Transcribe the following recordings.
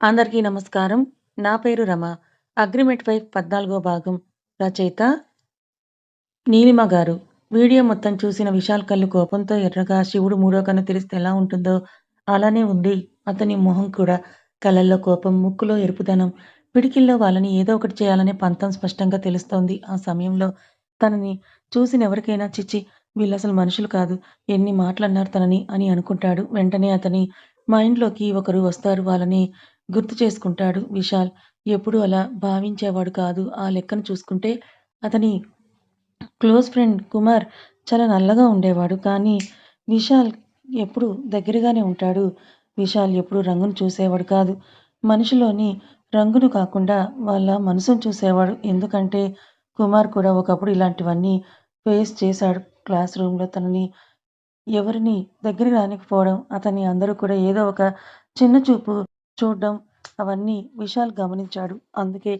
అందరికీ నమస్కారం. నా పేరు రమ. 'అగ్రిమెంట్ వైఫ్' పద్నాలుగో భాగం. రచయిత నీలిమ గారు. వీడియో మొత్తం చూసిన విశాల్ కళ్ళు కోపంతో ఎర్రగా శివుడు మూడో కన్ను తెరిస్తే ఎలా ఉంటుందో అలానే ఉంది అతని మొహం కూడా. కళ్ళల్లో కోపం, ముక్కులో ఎరుపుదనం, పిడికిల్లో వాళ్ళని ఏదో ఒకటి చేయాలనే పంతం స్పష్టంగా తెలుస్తోంది. ఆ సమయంలో తనని చూసిన ఎవరికైనా చిచ్చి వీళ్ళు వీళ్ళసలు మనుషులు కాదు. ఎన్ని మాటలన్నారు తనని అని అనుకుంటాడు. వెంటనే అతని మైండ్లోకి ఒకరు వస్తారు. వాళ్ళని గుర్తు చేసుకుంటాడు విశాల్. ఎప్పుడు అలా భావించేవాడు కాదు. ఆ లెక్కను చూసుకుంటే అతని క్లోజ్ ఫ్రెండ్ కుమార్ చాలా నల్లగా ఉండేవాడు. కానీ విశాల్ ఎప్పుడు దగ్గరగానే ఉంటాడు. విశాల్ ఎప్పుడు రంగును చూసేవాడు కాదు. మనిషిలోని రంగును కాకుండా వాళ్ళ మనసును చూసేవాడు. ఎందుకంటే కుమార్ కూడా ఒకప్పుడు ఇలాంటివన్నీ ఫేస్ చేశాడు. క్లాస్ రూమ్లో తనని ఎవరిని దగ్గరికి రానికపోవడం, అతన్ని అందరూ కూడా ఏదో ఒక చిన్న చూపు చూడడం అవన్నీ విశాల్ గమనించాడు. అందుకే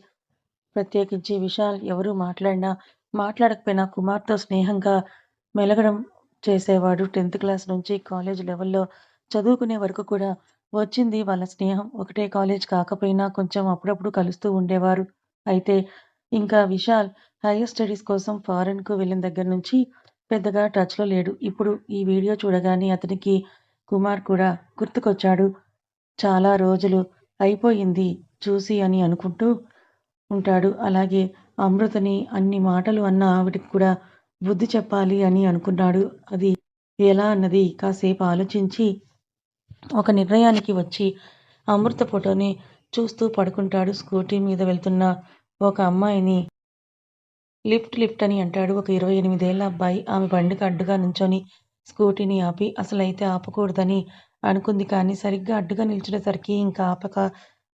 ప్రత్యేకించి విశాల్ ఎవరు మాట్లాడినా, మాట్లాడకపోయినా కుమార్తో స్నేహంగా మెలగడం చేసేవాడు. టెన్త్ క్లాస్ నుంచి కాలేజ్ లెవెల్లో చదువుకునే వరకు కూడా వచ్చింది వాళ్ళ స్నేహం. ఒకటే కాలేజ్ కాకపోయినా కొంచెం అప్పుడప్పుడు కలుస్తూ ఉండేవారు. అయితే ఇంకా విశాల్ హైయర్ స్టడీస్ కోసం ఫారెన్‌కు వెళ్ళిన దగ్గర నుంచి పెద్దగా టచ్‌లో లేడు. ఇప్పుడు ఈ వీడియో చూడగానే అతనికి కుమార్ కూడా గుర్తుకొచ్చాడు. చాలా రోజులు అయిపోయింది చూసి అని అనుకుంటూ ఉంటాడు. అలాగే అమృతని అన్ని మాటలు అన్న ఆవిడకి కూడా బుద్ధి చెప్పాలి అని అనుకున్నాడు. అది ఎలా అన్నది కాసేపు ఆలోచించి ఒక నిర్ణయానికి వచ్చి అమృత ఫోటోని చూస్తూ పడుకుంటాడు. స్కూటీ మీద వెళ్తున్న ఒక అమ్మాయిని లిఫ్ట్ లిఫ్ట్ అని అంటాడు. ఒక ఇరవై ఎనిమిదేళ్ళ అబ్బాయి. ఆమె బండికి అడ్డుగా నుంచొని స్కూటీని ఆపి అసలైతే ఆపకూడదని అనుకుంది కానీ సరిగ్గా అడ్డుగా నిల్చునేసరికి ఇంకా ఆపక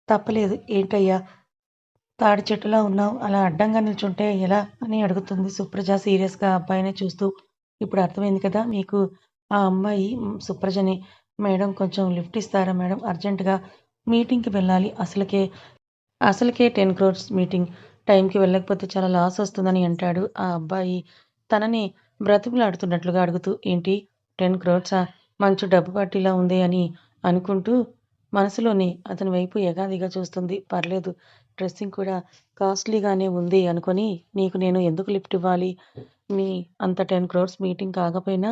తప్పలేదు. ఏంటయ్యా తాడి చెట్టులా ఉన్నావు అలా అడ్డంగా నిల్చుంటే ఎలా? అని అడుగుతుంది సుప్రజ సీరియస్‌గా అబ్బాయినే చూస్తూ. ఇప్పుడు అర్థమైంది కదా మీకు ఆ అమ్మాయి సుప్రజని మేడం కొంచెం లిఫ్ట్ ఇస్తారా మేడం? అర్జెంటుగా మీటింగ్‌కి వెళ్ళాలి. అసలుకే అసలుకే టెన్ క్రోర్స్ మీటింగ్. టైంకి వెళ్ళకపోతే చాలా లాస్ వస్తుందని అంటాడు ఆ అబ్బాయి తనని బ్రతిమిలాడుతున్నట్లుగా అడుగుతూ. ఏంటి టెన్ క్రోర్సా? మంచి డబ్బు పట్టిలా ఉంది అని అనుకుంటూ మనసులోనే అతని వైపు ఎగాదిగా చూస్తుంది. పర్లేదు డ్రెస్సింగ్ కూడా కాస్ట్లీగానే ఉంది అనుకొని నీకు నేను ఎందుకు లిఫ్ట్ ఇవ్వాలి? మీ అంత టెన్ క్రోర్స్ మీటింగ్ కాకపోయినా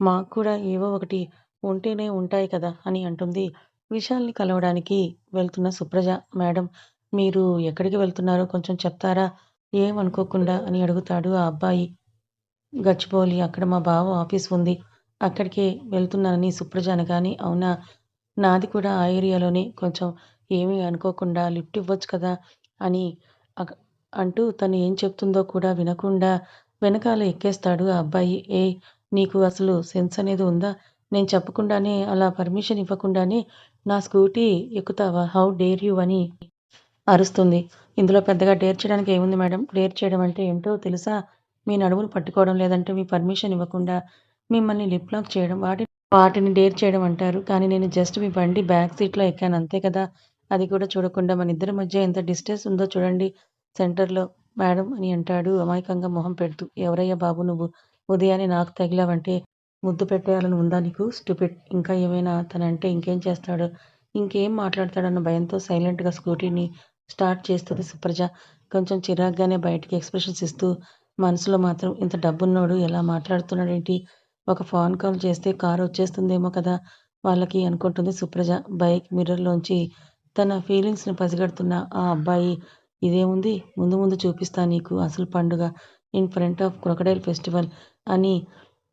మాకు కూడా ఏవో ఒకటి ఉంటేనే ఉంటాయి కదా అని అంటుంది విశాల్‌ని కలవడానికి వెళ్తున్న సుప్రజ. మేడం మీరు ఎక్కడికి వెళ్తున్నారో కొంచెం చెప్తారా? ఏం అనుకోకుండా అని అడుగుతాడు ఆ అబ్బాయి. గచ్చిపోలి అక్కడ మా బావ ఆఫీస్ ఉంది. అక్కడికే వెళ్తున్నానని సుప్రజ కానీ అవునా! నాది కూడా ఆ ఏరియాలోనే. కొంచెం ఏమీ అనుకోకుండా లిఫ్ట్ ఇవ్వచ్చు కదా అని అంటూ తను ఏం చెప్తుందో కూడా వినకుండా వెనకాల ఎక్కేస్తాడు ఆ అబ్బాయి. ఏ నీకు అసలు సెన్స్ అనేది ఉందా? నేను చెప్పకుండానే అలా పర్మిషన్ ఇవ్వకుండానే నా స్కూటీ ఎక్కుతావా? హౌ డేర్ యూ అని అరుస్తుంది. ఇందులో పెద్దగా డేర్ చేయడానికి ఏముంది మేడం? డేర్ చేయడం అంటే ఏంటో తెలుసా? మీ నడుమును పట్టుకోవడం, లేదంటే మీ పర్మిషన్ ఇవ్వకుండా మిమ్మల్ని లిప్ లాక్ చేయడం వాటి వాటిని డేర్ చేయడం అంటారు. కానీ నేను జస్ట్ మీ బండి బ్యాక్ సీట్‌లో ఎక్కాను అంతే కదా! అది కూడా చూడకుండా మన ఇద్దరి మధ్య ఎంత డిస్టెన్స్ ఉందో చూడండి సెంటర్‌లో మేడం అని అంటాడు అమాయకంగా మొహం పెడుతూ. ఎవరయ్యా బాబు నువ్వు? ఉదయాన్నే నాకు తగిలావంటే ముద్దు పెట్టేయాలని ఉందా నీకు స్టూపిడ్. ఇంకా ఏమైనా తనంటే ఇంకేం చేస్తాడు ఇంకేం మాట్లాడతాడన్న భయంతో సైలెంట్‌గా స్కూటీని స్టార్ట్ చేస్తుంది సుప్రజ. కొంచెం చిరాగ్గానే బయటికి ఎక్స్‌ప్రెషన్స్ ఇస్తూ మనసులో మాత్రం ఇంత డబ్బున్నోడు ఎలా మాట్లాడుతున్నాడేంటి? ఒక ఫోన్ కాల్ చేస్తే కారు వచ్చేస్తుందేమో కదా వాళ్ళకి అనుకుంటుంది సుప్రజ. బైక్ మిర్రర్‌లోంచి తన ఫీలింగ్స్‌ని పసిగడుతున్న ఆ అబ్బాయి ఇదేముంది ముందు ముందు చూపిస్తా నీకు అసలు పండుగ in front of crocodile festival అని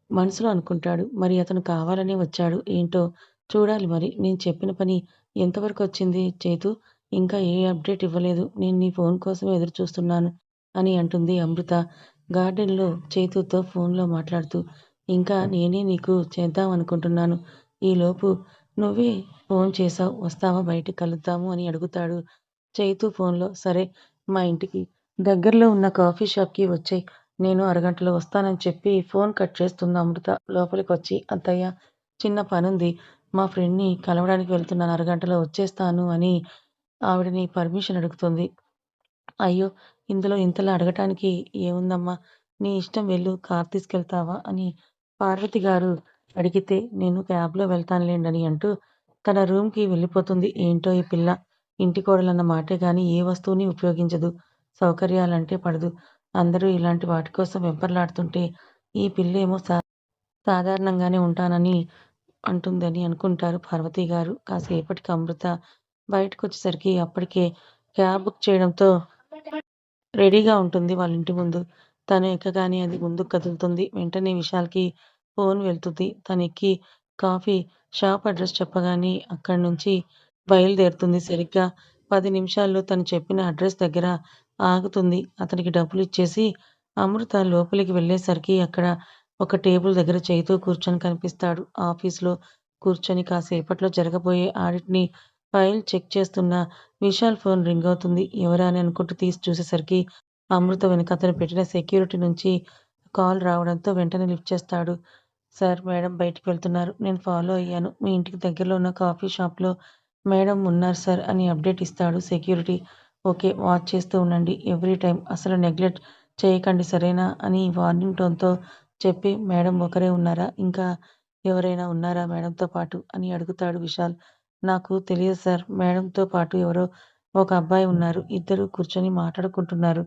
మనసులో అనుకుంటాడు. మరి అతను కావాలనే వచ్చాడు ఏంటో చూడాలి మరి. నేను చెప్పిన పని ఎంతవరకు వచ్చింది చేతు ఇంకా ఏ అప్డేట్ ఇవ్వలేదు. నేను నీ ఫోన్ కోసమే ఎదురు చూస్తున్నాను అని అంటుంది అమృత గార్డెన్‌లో చేతుతో ఫోన్‌లో మాట్లాడుతూ. ఇంకా నేనే నీకు చేద్దాం అనుకుంటున్నాను ఈలోపు నువ్వే ఫోన్ చేసావు వస్తావా బయటికి కలుద్దాము అని అడుగుతాడు చైతూ ఫోన్‌లో. సరే మా ఇంటికి దగ్గరలో ఉన్న కాఫీ షాప్‌కి వచ్చాయి నేను అరగంటలో వస్తానని చెప్పి ఫోన్ కట్ చేస్తుంది అమృత. లోపలికి వచ్చి అత్తయ్య చిన్న పనుంది. మా ఫ్రెండ్‌ని కలవడానికి వెళ్తున్నాను. అరగంటలో వచ్చేస్తాను అని ఆవిడని పర్మిషన్ అడుగుతుంది. అయ్యో! ఇందులో ఇంతలా అడగటానికి ఏముందమ్మా? నీ ఇష్టం వెళ్ళు. కార్ తీసుకెళ్తావా? అని పార్వతి గారు అడిగితే నేను క్యాబ్‌లో వెళ్తానులెండి అని అంటూ తన రూమ్‌కి వెళ్ళిపోతుంది. ఏంటో ఈ పిల్ల ఇంటి కోడలన్న మాటే కానీ ఏ వస్తువుని ఉపయోగించదు. సౌకర్యాలంటే పడదు. అందరూ ఇలాంటి వాటి కోసం వెంపర్లాడుతుంటే ఈ పిల్లేమో సా సాధారణంగానే ఉంటానని అంటుందని అనుకుంటారు పార్వతీగారు. కాసేపటికి అమృత బయటకొచ్చేసరికి అప్పటికే క్యాబ్ బుక్ చేయడంతో రెడీగా ఉంటుంది వాళ్ళ ఇంటి ముందు. తను ఎక్కగానే అది ముందుకు కదులుతుంది. వెంటనే విశాల్‌కి ఫోన్ వెళ్తుంది. తనెక్కి కాఫీ షాప్ అడ్రస్ చెప్పగానే అక్కడ్నుంచి బయలుదేరుతుంది. సరిగ్గా పది నిమిషాల్లో తను చెప్పిన అడ్రస్ దగ్గర ఆగుతుంది. అతనికి డబ్బులు ఇచ్చేసి అమృత లోపలికి వెళ్ళేసరికి అక్కడ ఒక టేబుల్ దగ్గర చైతూ కూర్చొని కనిపిస్తాడు. ఆఫీస్లో కూర్చొని కాసేపట్లో జరగబోయే ఆడిట్‌ని ఫైల్ చెక్ చేస్తున్న విశాల్ ఫోన్ రింగ్ అవుతుంది. ఎవరా అని అనుకుంటూ తీసి చూసేసరికి అమృత వెనుక అతను పెట్టిన సెక్యూరిటీ నుంచి కాల్ రావడంతో వెంటనే లిఫ్ట్ చేస్తాడు. సార్ మేడం బయటికి వెళ్తున్నారు. నేను ఫాలో అయ్యాను. మీ ఇంటికి దగ్గరలో ఉన్న కాఫీ షాప్‌లో మేడం ఉన్నారు సార్ అని అప్డేట్ ఇస్తాడు సెక్యూరిటీ. ఓకే. వాచ్ చేస్తూ ఉండండి. ఎవ్రీ టైం అసలు నెగ్లెక్ట్ చేయకండి సరేనా అని వార్నింగ్ టోన్‌తో చెప్పి మేడం ఒకరే ఉన్నారా? ఇంకా ఎవరైనా ఉన్నారా మేడంతో పాటు? అని అడుగుతాడు విశాల్. నాకు తెలియదు సార్. మేడంతో పాటు ఎవరో ఒక అబ్బాయి ఉన్నారు. ఇద్దరు కూర్చొని మాట్లాడుకుంటున్నారు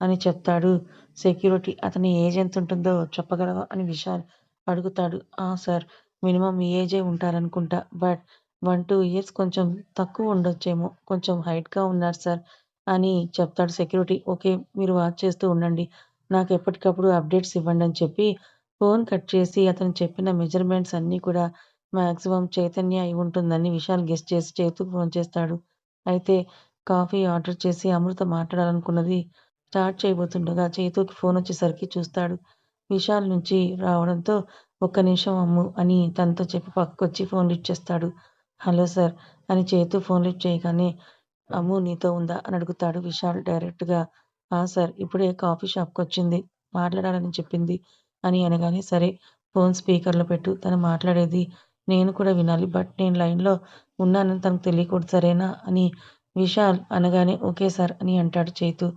అని చెప్తాడు సెక్యూరిటీ. అతని ఏజ్ ఎంతుంటుందో చెప్పగలవా? అని విశాల్ అడుగుతాడు. ఆ! సార్. మినిమమ్ మీ ఏజే ఉంటారనుకుంటా. బట్ వన్ టూ ఇయర్స్ కొంచెం తక్కువ ఉండొచ్చేమో. కొంచెం హైట్‌గా ఉన్నారు సార్ అని చెప్తాడు సెక్యూరిటీ. ఓకే. మీరు వాచ్ చేస్తూ ఉండండి. నాకు ఎప్పటికప్పుడు అప్డేట్స్ ఇవ్వండి అని చెప్పి ఫోన్ కట్ చేసి అతను చెప్పిన మెజర్‌మెంట్స్ అన్నీ కూడా మాక్సిమం చైతన్య అయి ఉంటుందని విశాల్ గెస్ చేసి చైతుకి ఫోన్ చేస్తాడు. అయితే కాఫీ ఆర్డర్ చేసి అమృత మాట్లాడాలనుకున్నది స్టార్ట్ చేయబోతుండగా చేతికి ఫోన్ వచ్చేసరికి చూస్తాడు. విశాల్ నుంచి రావడంతో ఒక్క నిమిషం అమ్ము అని తనతో చెప్పి పక్కకొచ్చి ఫోన్ లిఫ్ట్ చేస్తాడు. హలో సార్ అని చేతు ఫోన్ లిఫ్ట్ చేయగానే అమ్ము నీతో ఉందా? అని అడుగుతాడు విశాల్ డైరెక్ట్‌గా. ఆ! సార్. ఇప్పుడే కాఫీ షాప్కి వచ్చింది మాట్లాడాలని చెప్పింది అని అనగానే సరే ఫోన్ స్పీకర్‌లో పెట్టు. తను మాట్లాడేది నేను కూడా వినాలి. బట్ నేను లైన్‌లో ఉన్నానని తనకు తెలియకూడదు సరేనా? అని విశాల్ అనగానే ఓకే సార్ అని అంటాడు చేతు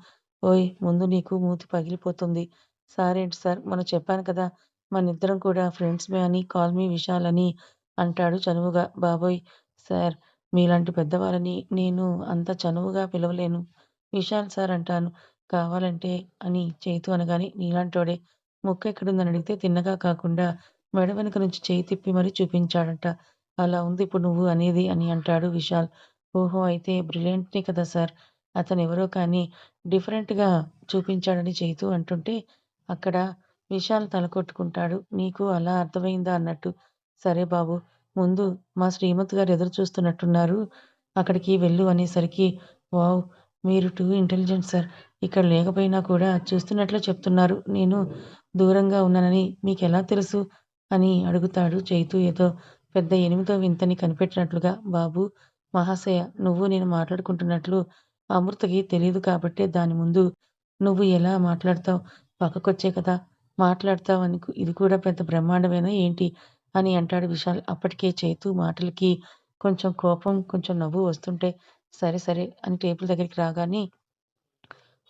ఓయ్! ముందు నీకు మూతి పగిలిపోతుంది. సారేంటి సార్ మనం చెప్పాను కదా! మనిద్దరం కూడా ఫ్రెండ్స్‌మే అని కాల్ మీ విశాల్ అని అంటాడు చనువుగా. బాబోయ్! సార్ మీలాంటి పెద్దవాళ్ళని నేను అంత చనువుగా పిలవలేను. విశాల్ సార్ అంటాను. కావాలంటే అని చేతు అనగానే నీలాంటోడే ముక్క ఎక్కడుందని అడిగితే తిన్నగా కాకుండా మెడ వెనక నుంచి చేయి తిప్పి మరీ చూపించాడంట అలా ఉంది ఇప్పుడు నువ్వు అనేది అని అంటాడు విశాల్. ఓహో! అయితే బ్రిలియంట్‌నే కదా సార్. అతను ఎవరో కానీ డిఫరెంట్‌గా చూపించాడని చైతు అంటుంటే అక్కడ విశాల్ తల కొట్టుకుంటాడు. నీకు అలా అర్థమైందా అన్నట్టు. సరే బాబు ముందు మా శ్రీమతి గారు ఎదురు చూస్తున్నట్టున్నారు. అక్కడికి వెళ్ళు అనేసరికి వావ్! మీరు టూ ఇంటెలిజెంట్ సార్. ఇక్కడ లేకపోయినా కూడా చూస్తున్నట్లు చెప్తున్నారు. నేను దూరంగా ఉన్నానని మీకు ఎలా తెలుసు? అని అడుగుతాడు చైతు ఏదో పెద్ద ఎనిమిదో వింతని కనిపెట్టినట్లుగా. బాబు మహాశయ నువ్వు నేను మాట్లాడుకుంటున్నట్లు అమృతకి తెలియదు కాబట్టే దాని ముందు నువ్వు ఎలా మాట్లాడతావు? పక్కకొచ్చే కదా మాట్లాడతావు అని ఇది కూడా పెద్ద బ్రహ్మాండమేనా ఏంటి? అని అంటాడు విశాల్. అప్పటికే చేతు మాటలకి కొంచెం కోపం, కొంచెం నవ్వు వస్తుంటే సరే సరే అని టేబుల్ దగ్గరికి రాగానే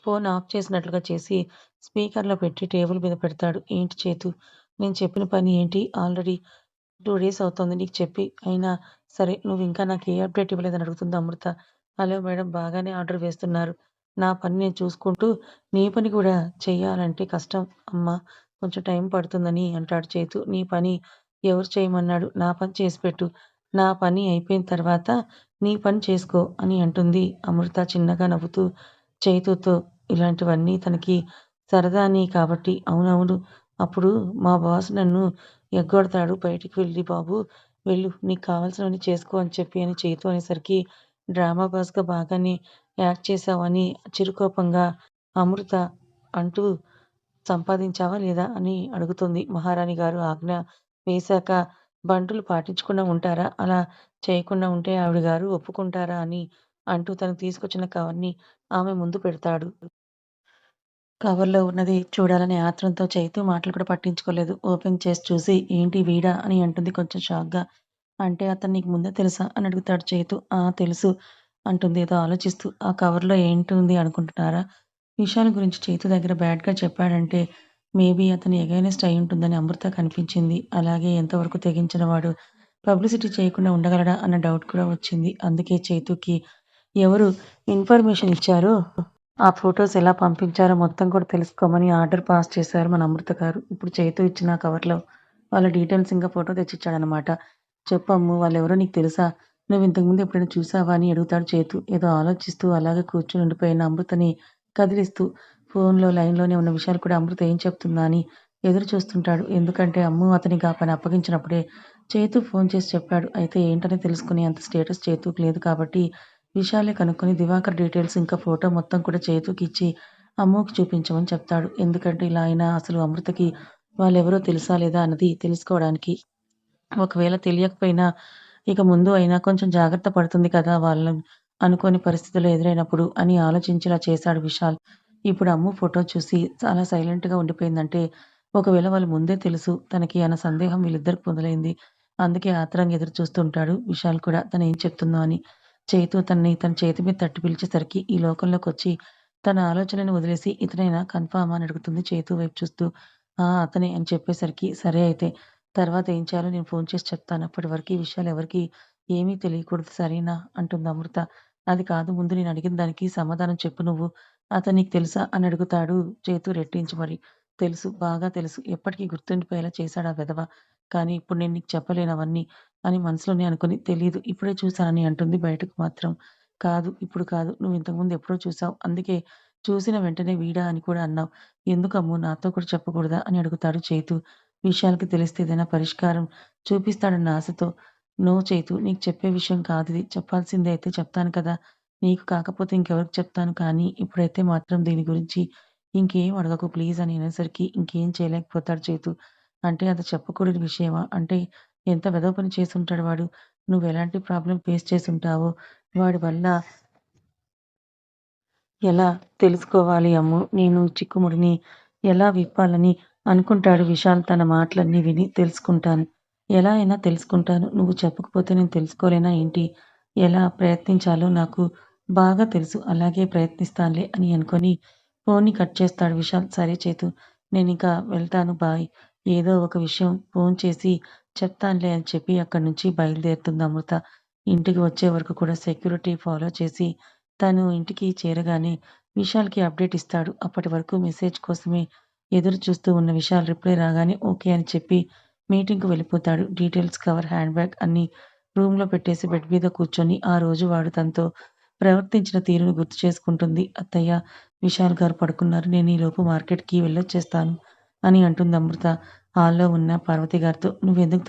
ఫోన్ ఆఫ్ చేసినట్లుగా చేసి స్పీకర్‌లో పెట్టి టేబుల్ మీద పెడతాడు. ఏంటి చేతు నేను చెప్పిన పని ఏంటి? ఆల్రెడీ టూ డేస్ అవుతుంది నీకు చెప్పి. అయినా సరే నువ్వు ఇంకా నాకు ఏ అప్డేట్ ఇవ్వలేదని అడుగుతుంది అమృత. హలో మేడం బాగానే ఆర్డర్ వేస్తున్నారు. నా పని నేను చూసుకుంటూ నీ పని కూడా చెయ్యాలంటే కష్టం అమ్మా! కొంచెం టైం పడుతుందని అంటాడు చేతు నీ పని ఎవరు చేయమన్నాడు? నా పని చేసిపెట్టు. నా పని అయిపోయిన తర్వాత నీ పని చేసుకో అని అంటుంది అమృత చిన్నగా నవ్వుతూ చేతుతో ఇలాంటివన్నీ తనకి సరదానే కాబట్టి అవునవును. అప్పుడు మా బాస్ నన్ను ఎగ్గొడతాడు. బయటికి వెళ్ళి బాబు వెళ్ళు. నీకు కావాల్సినవన్నీ చేసుకో అని చెప్పి అని చేతు అనేసరికి డ్రామా బాస్‌గా బాగానే యాక్ట్ చేశావని చిరుకోపంగా అమృత అంటూ సంపాదించావా లేదా? అని అడుగుతుంది. మహారాణి గారు ఆజ్ఞ వేశాక బంటులు పాటించకుండా ఉంటారా? అలా చేయకుండా ఉంటే ఆవిడ గారు ఒప్పుకుంటారా? అని అంటూ తను తీసుకొచ్చిన కవర్‌ని ఆమె ముందు పెడతాడు. కవర్‌లో ఉన్నది చూడాలనే ఆత్రంతో చైతు మాటలు కూడా పట్టించుకోలేదు. ఓపెన్ చేసి చూసి ఏంటి వీడా? అని అంటుంది కొంచెం షాక్‌గా. అంటే అతను నీకు ముందే తెలుసా? అని అడుగుతాడు చేతు ఆ! తెలుసు అంటుంది ఏదో ఆలోచిస్తూ. ఆ కవర్‌లో ఏంటుంది అనుకుంటున్నారా? విశాల్ గురించి చేతు దగ్గర బ్యాడ్‌గా చెప్పాడంటే మేబీ అతను ఎగైనెస్ట్ అయ్యుంటుందని అమృత కనిపించింది అలాగే ఎంతవరకు తెగించిన వాడు పబ్లిసిటీ చేయకుండా ఉండగలడా అన్న డౌట్ కూడా వచ్చింది. అందుకే చేతుకి ఎవరు ఇన్ఫర్మేషన్ ఇచ్చారో ఆ ఫొటోస్ ఎలా పంపించారో మొత్తం కూడా తెలుసుకోమని ఆర్డర్ పాస్ చేశారు మన అమృత గారు ఇప్పుడు చేతు ఇచ్చిన కవర్లో వాళ్ళ డీటెయిల్స్ ఇంకా ఫోటో తెచ్చిచ్చాడనమాట చెప్పమ్ము వాళ్ళెవరో నీకు తెలుసా? నువ్వు ఇంతకుముందు ఎప్పుడైనా చూసావా అని అడుగుతాడు చేతు. ఏదో ఆలోచిస్తూ అలాగే కూర్చుని ఉండిపోయిన అమృతని కదిలిస్తూ ఫోన్లో లైన్లోనే ఉన్న విషయాలు కూడా అమృత ఏం చెప్తుందా అని ఎదురు చూస్తుంటాడు. ఎందుకంటే అమ్ము అతనికి ఆ పని అప్పగించినప్పుడే చేతు ఫోన్ చేసి చెప్పాడు. అయితే ఏంటని తెలుసుకునే అంత స్టేటస్ చేతుకు లేదు కాబట్టి విషయాలే కనుక్కొని దివాకర్ డీటెయిల్స్ ఇంకా ఫోటో మొత్తం కూడా చేతుకి ఇచ్చి అమ్ముకి చూపించమని చెప్తాడు. ఎందుకంటే ఇలా అయినా అసలు అమృతకి వాళ్ళెవరో తెలుసా లేదా అన్నది తెలుసుకోవడానికి ఒకవేళ తెలియకపోయినా ఇక ముందు అయినా కొంచెం జాగ్రత్త పడుతుంది కదా వాళ్ళని అనుకోని పరిస్థితులు ఎదురైనప్పుడు అని ఆలోచించేలా చేశాడు విశాల్. ఇప్పుడు అమ్ము ఫోటో చూసి చాలా సైలెంట్గా ఉండిపోయిందంటే ఒకవేళ వాళ్ళు ముందే తెలుసు తనకి అన్న సందేహం వీళ్ళిద్దరికి మొదలైంది. అందుకే ఆత్రంగా ఎదురు చూస్తుంటాడు విశాల్ కూడా. తను ఏం చెప్తుందో అని చేతు తనని తన చేతి మీద తట్టి పిలిచేసరికి ఈ లోకంలోకి వచ్చి తన ఆలోచనను వదిలేసి ఇతనైనా కన్ఫామ్ అని అడుగుతుంది చేతు వైపు చూస్తూ. ఆ అతనే అని చెప్పేసరికి సరే అయితే తర్వాత ఏం చేయాలో నేను ఫోన్ చేసి చెప్తాను. అప్పటి వరకు ఈ విషయాలు ఎవరికి ఏమీ తెలియకూడదు సరేనా? అంటుంది అమృత. అది కాదు ముందు నేను అడిగిన దానికి సమాధానం చెప్పు నువ్వు. అతను నీకు తెలుసా? అని అడుగుతాడు చేతు రెట్టించి మరి. తెలుసు బాగా తెలుసు. ఎప్పటికీ గుర్తుండిపోయేలా చేశాడు ఆ విధవ. కానీ ఇప్పుడు నేను నీకు చెప్పలేను అవన్నీ అని మనసులోనే అనుకుని తెలియదు ఇప్పుడే చూశానని అంటుంది బయటకు మాత్రం. కాదు ఇప్పుడు కాదు. నువ్వు ఇంతకుముందు ఎప్పుడో చూసావు అందుకే చూసిన వెంటనే వీడా అని కూడా అన్నావు. ఎందుకమ్ము? నాతో కూడా చెప్పకూడదా? అని అడుగుతాడు చేతు. విషయాలకి తెలిస్తే ఏదైనా పరిష్కారం చూపిస్తాడన్న ఆశతో నో చేతు. నీకు చెప్పే విషయం కాదు ఇది. చెప్పాల్సిందే అయితే చెప్తాను కదా. నీకు కాకపోతే ఇంకెవరికి చెప్తాను? కానీ ఇప్పుడైతే మాత్రం దీని గురించి ఇంకేం అడగకు ప్లీజ్ అని అనేసరికి ఇంకేం చేయలేకపోతాడు చేతు. అంటే అది చెప్పకూడని విషయమా? అంటే ఎంత వెధవ పని చేసుంటాడు వాడు? నువ్వు ఎలాంటి ప్రాబ్లం ఫేస్ చేసుంటావో వాడి వల్ల ఎలా తెలుసుకోవాలి అమ్ము? నేను చిక్కుముడిని ఎలా విప్పాలని అనుకుంటాడు విశాల్ తన మాటలన్నీ విని తెలుసుకుంటాను. ఎలా అయినా తెలుసుకుంటాను. నువ్వు చెప్పకపోతే నేను తెలుసుకోలేనా ఏంటి? ఎలా ప్రయత్నించాలో నాకు బాగా తెలుసు. అలాగే ప్రయత్నిస్తానులే అని అనుకొని ఫోన్ని కట్ చేస్తాడు విశాల్. సరే చేతు నేను ఇంకా వెళ్తాను బాయ్. ఏదో ఒక విషయం ఫోన్ చేసి చెప్తానులే అని చెప్పి అక్కడి నుంచి బయలుదేరుతుంది అమృత. ఇంటికి వచ్చే వరకు కూడా సెక్యూరిటీ ఫాలో చేసి తను ఇంటికి చేరగానే విశాల్కి అప్డేట్ ఇస్తాడు. అప్పటి వరకు మెసేజ్ కోసమే ఎదురు చూస్తూ ఉన్న విశాల్ రిప్లై రాగానే ఓకే అని చెప్పి మీటింగ్‌కు వెళ్ళిపోతాడు. డీటెయిల్స్ కవర్, హ్యాండ్ బ్యాగ్ అన్నీ రూమ్‌లో పెట్టేసి బెడ్ మీద కూర్చొని ఆ రోజు వాడు తనతో ప్రవర్తించిన తీరును గుర్తు చేసుకుంటుంది. అత్తయ్య, విశాల్ గారు పడుకున్నారు. నేను ఈలోపు మార్కెట్‌కి వెళ్ళొచ్చేస్తాను అని అంటుంది అమృత. హాల్‌లో ఉన్న పార్వతి గారితో నువ్వెందుకు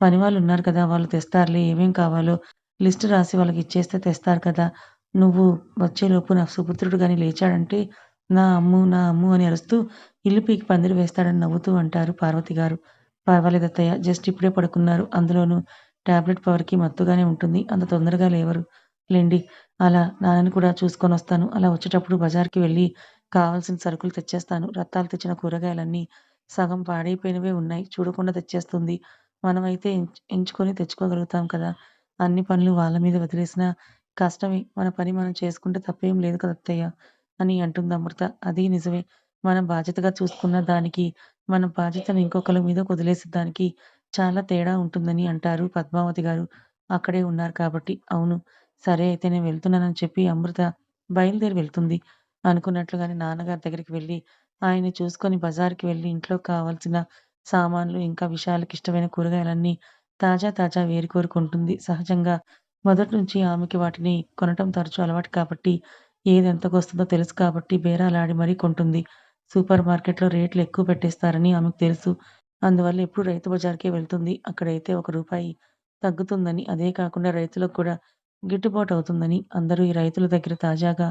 పని వాళ్ళు ఉన్నారు కదా వాళ్ళు తెస్తారులే ఏమేం కావాలో లిస్ట్ రాసి వాళ్ళకి ఇచ్చేస్తే తెస్తారు కదా! నువ్వు వచ్చేలోపు నా సుపుత్రుడు కానీ లేచాడంటే నా అమ్ము, నా అమ్ము అని అరుస్తూ ఇల్లు పీకి పందిరి వేస్తాడని నవ్వుతూ అంటారు పార్వతి గారు. పర్వాలేదత్తయ్య జస్ట్ ఇప్పుడే పడుకున్నారు. అందులోనూ టాబ్లెట్ పవర్‌కి మత్తుగానే ఉంటుంది. అంత తొందరగా లేవరు. లేండి అలా నాన్నని కూడా చూసుకొని వస్తాను అలా వచ్చేటప్పుడు బజార్‌కి వెళ్ళి కావాల్సిన సరుకులు తెచ్చేస్తాను. రత్తాలు తెచ్చిన కూరగాయలన్నీ సగం పాడైపోయినవే ఉన్నాయి. చూడకుండా తెచ్చేస్తుంది. మనమైతే ఎంచుకొని తెచ్చుకోగలుగుతాం కదా! అన్ని పనులు వాళ్ళ మీద వదిలేసినా కష్టమే. మన పని మనం చేసుకుంటే తప్పేం లేదు కదత్తయ్య అని అంటుంది అమృత. అది నిజమే. మనం బాధ్యతగా చూసుకున్న దానికి మన బాధ్యతను ఇంకొకరి మీద వదిలేసే దానికి చాలా తేడా ఉంటుందని అంటారు పద్మావతి గారు. అక్కడే ఉన్నారు కాబట్టి. అవును. సరే అయితే నేను వెళ్తున్నానని చెప్పి అమృత బయలుదేరి వెళ్తుంది. అనుకున్నట్లుగానే నాన్నగారి దగ్గరికి వెళ్ళి ఆయన్ని చూసుకొని బజార్‌కి వెళ్ళి ఇంట్లో కావాల్సిన సామాన్లు, ఇంకా విశాలకిష్టమైన కూరగాయలన్నీ తాజా తాజా వేరు కోరుకుంటుంది సహజంగా మొదటి నుంచి ఆమెకి వాటిని కొనటం తరచూ అలవాటు కాబట్టి ఏది ఎంతకొస్తుందో తెలుసు కాబట్టి బేరాలాడి మరీ కొంటుంది. సూపర్ మార్కెట్‌లో రేట్లు ఎక్కువ పెట్టేస్తారని ఆమెకు తెలుసు. అందువల్ల ఎప్పుడు రైతు బజార్‌కే వెళ్తుంది. అక్కడైతే ఒక రూపాయి తగ్గుతుందని, అదే కాకుండా రైతులకు కూడా గిట్టుబాటు అవుతుందని అందరూ ఈ రైతుల దగ్గర తాజాగా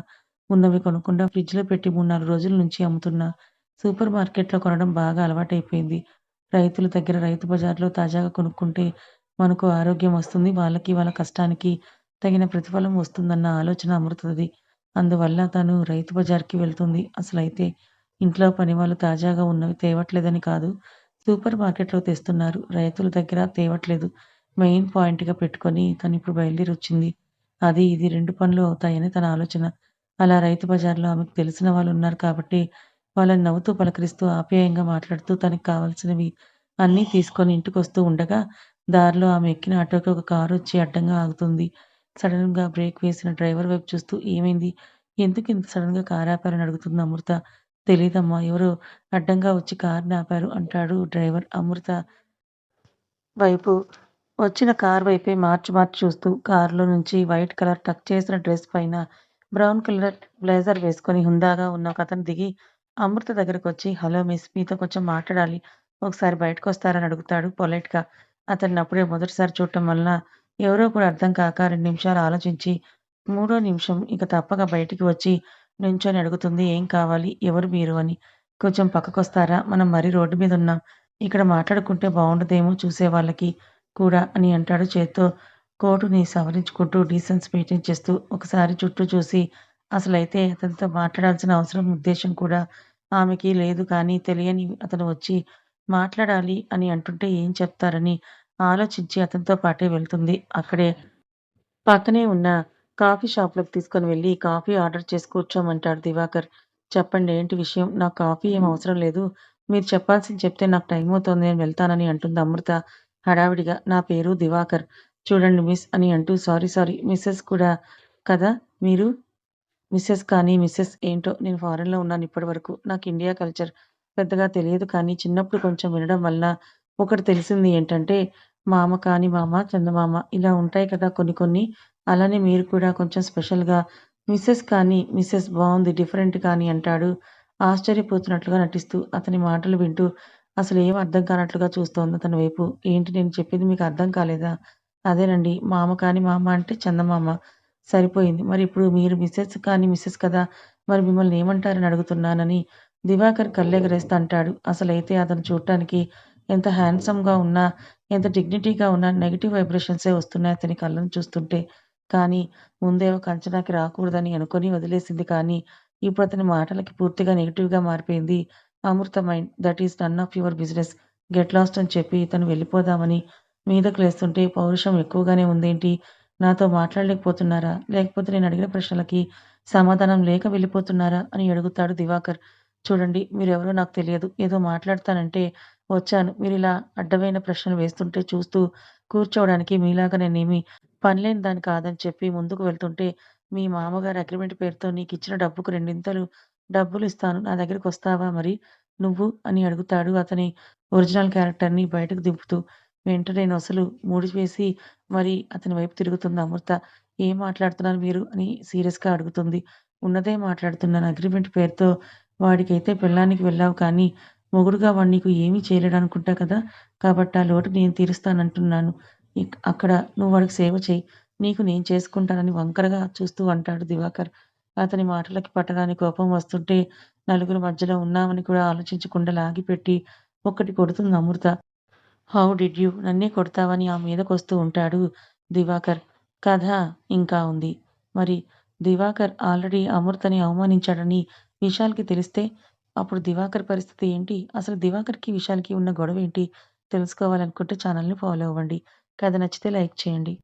ఉన్నవి కొనకుండా ఫ్రిడ్జ్‌లో పెట్టి 3, 4 రోజుల నుంచి అమ్ముతున్న సూపర్ మార్కెట్‌లో కొనడం బాగా అలవాటైపోయింది. రైతుల దగ్గర రైతు బజార్‌లో తాజాగా కొనుక్కుంటే మనకు ఆరోగ్యం వస్తుంది. వాళ్ళకి వాళ్ళ కష్టానికి తగిన ప్రతిఫలం వస్తుందన్న ఆలోచన అమృతది. అందువల్ల తను రైతు బజార్‌కి వెళ్తుంది. అసలైతే ఇంట్లో పనివాళ్ళు తాజాగా ఉన్నవి తేవట్లేదని కాదు. సూపర్ మార్కెట్‌లో తెస్తున్నారు. రైతుల దగ్గర తేవట్లేదు. మెయిన్ పాయింట్‌గా పెట్టుకొని తను ఇప్పుడు బయలుదేరి వచ్చింది అది ఇది రెండు పనులు అవుతాయని తన ఆలోచన. అలా రైతు బజార్‌లో ఆమెకు తెలిసిన వాళ్ళు ఉన్నారు కాబట్టి వాళ్ళని నవ్వుతూ పలకరిస్తూ, ఆప్యాయంగా మాట్లాడుతూ తనకి కావాల్సినవి అన్నీ తీసుకొని ఇంటికి వస్తూ ఉండగా దారిలో ఆమె ఎక్కిన ఆటోకి ఒక కారు వచ్చి అడ్డంగా ఆగుతుంది. సడన్‌గా బ్రేక్ వేసిన డ్రైవర్ వైపు చూస్తూ ఏమైంది? ఎందుకు ఇంత సడన్‌గా కారు ఆపారని అడుగుతుంది అమృత. తెలీదమ్మా ఎవరో అడ్డంగా వచ్చి కారుని ఆపారు అంటాడు డ్రైవర్ అమృత వైపు వచ్చిన కార్ వైపే మార్చి మార్చి చూస్తూ కారులో నుంచి వైట్ కలర్ టక్ చేసిన డ్రెస్ పైన బ్రౌన్ కలర్ బ్లేజర్ వేసుకొని హుందాగా ఉన్న ఒకతను దిగి అమృత దగ్గరకొచ్చి హలో మిస్ మీతో కొంచెం మాట్లాడాలి. ఒకసారి బయటకొస్తారని అడుగుతాడు పొలైట్‌గా. అతన్ని అప్పుడే మొదటిసారి చూడటం వలన ఎవరో కూడా అర్థం కాక రెండు నిమిషాలు ఆలోచించి మూడో నిమిషం ఇక తప్పక బయటికి వచ్చి నుంచొని అడుగుతుంది ఏం కావాలి? ఎవరు మీరు? అని. కొంచెం పక్కకొస్తారా? మనం మరీ రోడ్డు మీద ఉన్నాం ఇక్కడ మాట్లాడుకుంటే బావుండదేమో చూసేవాళ్ళకి కూడా అని అంటాడు చేత్తో కోటుని సవరించుకుంటూ డీసెన్స్ మెయింటైన్ చేస్తూ. ఒకసారి చుట్టూ చూసి అసలైతే అతనితో మాట్లాడాల్సిన అవసరం, ఉద్దేశం కూడా ఆమెకి లేదు కానీ తెలియని అతను వచ్చి మాట్లాడాలి అని అంటుంటే ఏం చెప్తారని ఆలోచించి అతనితో పాటే వెళ్తుంది. అక్కడే పక్కనే ఉన్న కాఫీ షాప్‌లోకి తీసుకొని వెళ్ళి కాఫీ ఆర్డర్ చేసి కూర్చోమంటాడు దివాకర్. చెప్పండి ఏంటి విషయం? నాకు కాఫీ ఏం అవసరం లేదు. మీరు చెప్పాల్సింది చెప్తే నాకు టైం అవుతుంది నేను వెళ్తానని అంటుంది అమృత హడావిడిగా. నా పేరు దివాకర్. చూడండి మిస్ అని అంటూ సారీ సారీ మిస్సెస్ కూడా కదా మీరు? మిస్సెస్ కానీ, మిస్సెస్ ఏంటో నేను ఫారెన్‌లో ఉన్నాను ఇప్పటి వరకు నాకు ఇండియా కల్చర్ పెద్దగా తెలియదు కానీ చిన్నప్పుడు కొంచెం వినడం వలన ఒకటి తెలిసింది ఏంటంటే మామ కానీ మామ, చందమామ ఇలా ఉంటాయి కదా కొన్ని కొన్ని. అలానే మీరు కూడా కొంచెం స్పెషల్‌గా మిసెస్ కానీ, మిసెస్ బావుంది డిఫరెంట్ కానీ అంటాడు ఆశ్చర్యపోతున్నట్లుగా నటిస్తూ. అతని మాటలు వింటూ అసలేం అర్థం కానట్లుగా చూస్తోంది అతని వైపు. ఏంటి నేను చెప్పింది మీకు అర్థం కాలేదా? అదేనండి మామ కానీ మామ అంటే చందమామ. సరిపోయింది. మరి ఇప్పుడు మీరు మిసెస్ కానీ మిసెస్ కదా! మరి మిమ్మల్ని ఏమంటారని అడుగుతున్నానని దివాకర్ కళ్ళెగరేస్తూ అంటాడు. అసలైతే అతను చూడటానికి ఎంత హ్యాండ్సమ్‌గా ఉన్నా, ఎంత డిగ్నిటీగా ఉన్నా నెగిటివ్ వైబ్రేషన్సే వస్తున్నాయి అతని కళ్ళను చూస్తుంటే. కానీ ముందే ఒక అంచనాకి రాకూడదని అనుకుని వదిలేసింది కానీ ఇప్పుడు అతని మాటలకి పూర్తిగా నెగిటివ్గా మారిపోయింది Amrutha mind. That is none of your business. Get lost అని చెప్పి తను వెళ్ళిపోదామని మీదకు లేస్తుంటే పౌరుషం ఎక్కువగానే ఉందేంటి? నాతో మాట్లాడలేకపోతున్నారా? లేకపోతే నేను అడిగిన ప్రశ్నలకి సమాధానం లేక వెళ్ళిపోతున్నారా? అని అడుగుతాడు దివాకర్. చూడండి మీరెవరో నాకు తెలియదు. ఏదో మాట్లాడతానంటే వచ్చాను. మీరు ఇలా అడ్డమైన ప్రశ్నలు వేస్తుంటే చూస్తూ కూర్చోవడానికి మీలాగా నేనేమి పనిలేని దాని కాదని చెప్పి ముందుకు వెళ్తుంటే మీ మామగారు అగ్రిమెంట్ పేరుతో నీకు ఇచ్చిన డబ్బుకు రెండింతలు డబ్బులు ఇస్తాను. నా దగ్గరికి వస్తావా మరి నువ్వు? అని అడుగుతాడు అతని ఒరిజినల్ క్యారెక్టర్‌ని బయటకు దింపుతూ. వెంటనే నొసలు ముడివేసి మరి అతని వైపు తిరుగుతుంది అమృత. ఏం మాట్లాడుతున్నారు మీరు? అని సీరియస్‌గా అడుగుతుంది. ఉన్నదే మాట్లాడుతున్నాను. అగ్రిమెంట్ పేరుతో వాడికైతే పెళ్ళానికి వెళ్ళావు కానీ మొగుడుగా వాడు నీకు ఏమీ చేయలేడనుకుంటా కదా! కాబట్టి ఆ లోటు నేను తీరుస్తానంటున్నాను. అక్కడ నువ్వు వాడికి సేవ చెయ్యి. నీకు నేను చేసుకుంటానని వంకరగా చూస్తూ అంటాడు దివాకర్. అతని మాటలకి పట్టరాని కోపం వస్తుంటే నలుగురి మధ్యలో ఉన్నామని కూడా ఆలోచించకుండా లాగిపెట్టి ఒక్కటి కొడుతుంది అమృత. How did you? నన్నే కొడతావని ఆ మీదకు వస్తూ ఉంటాడు దివాకర్. కథ ఇంకా ఉంది. మరి దివాకర్ ఆల్రెడీ అమృతని అవమానించాడని విశాల్‌కి తెలిస్తే అప్పుడు దివాకర్ పరిస్థితి ఏంటి? అసలు దివాకర్‌కి, విశాల్‌కి ఉన్న గొడవ ఏంటి తెలుసుకోవాలనుకుంటే ఛానల్‌ని ఫాలో అవ్వండి. కథ నచ్చితే లైక్ చేయండి.